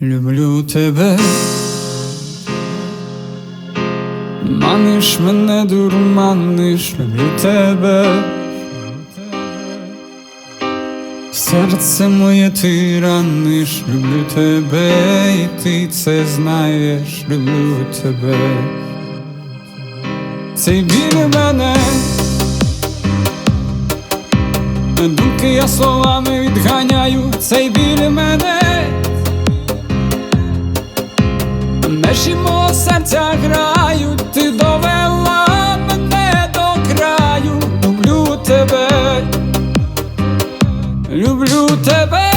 Люблю тебе, маниш мене, дурманиш, люблю тебе, серце моє ти раниш, люблю тебе, і ти це знаєш, люблю тебе, цей біль мене, думки я словами відганяю, цей біль мене. Межі мого серця грають, ти довела мене до краю, люблю тебе, люблю тебе,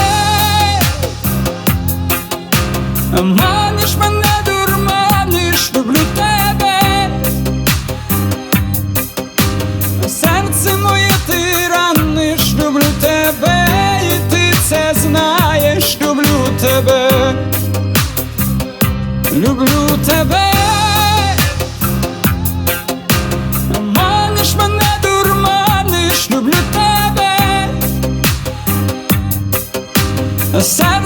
маниш мене, серце моє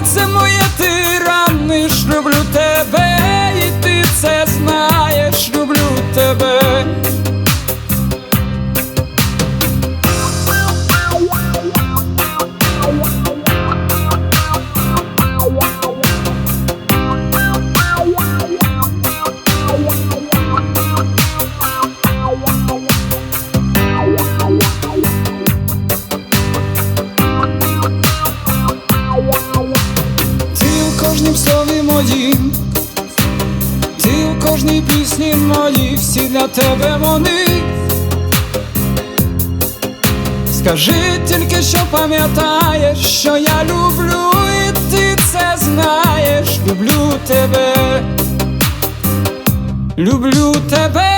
кожнім слові моїм, ти у кожній пісні моїй, всі для тебе вони. Скажи тільки, що пам'ятаєш, що я люблю, і ти це знаєш, люблю тебе, люблю тебе,